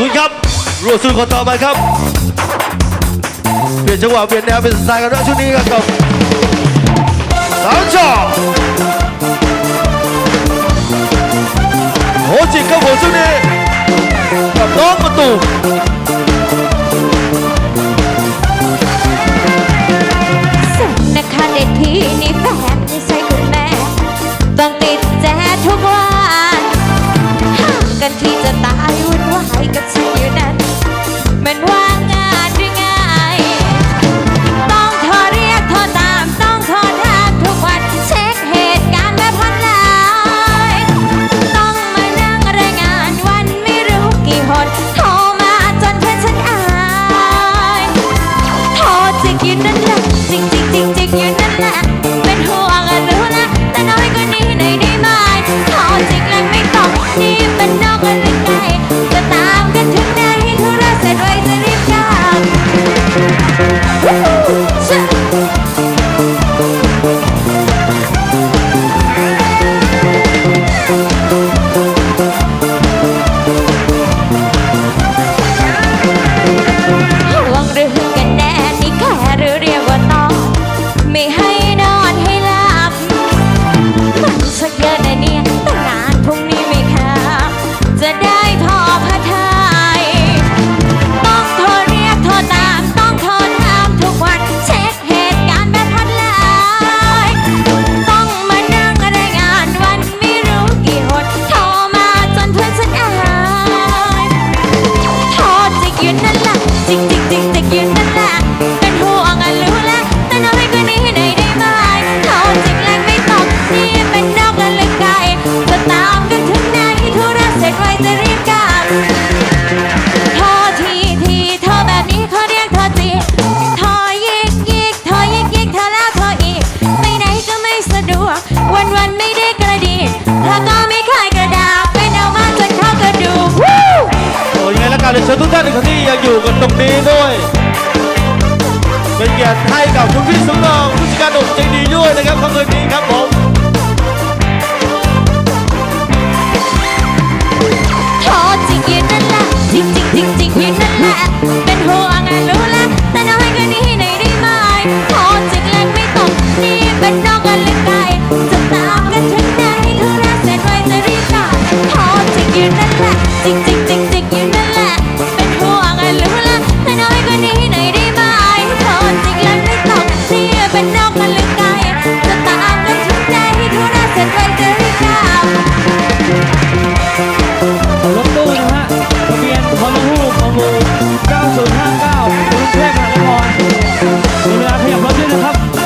คุณครับรัวสู้คนต่อไปครับ เปลี่ยนจังหวะเปลี่ยนแนวเป็นสไตล์กันแล้วชุดนี้ครับกับสามจอโหจิกครับผมชุดนี้กับน้องประตู แล้วก็ไม่คายกระดาษเป็นเอามาจนเข้ากระดูกโอ้ยงไงละวกันเลยเชิญทุกท่านที่ยังอยู่กันตรงนี้ด้วย เป็นเกียรติให้กับคุณพี่สมรองผู้จัดการหนุ่มใจดีด้วยนะครับขอบคุณดีครับผม เรือรถตู้นะฮะทะเบียนคอนฮูกมู9059รุงเทพมหานครดูเวลาขยับรถด้วยนะครับ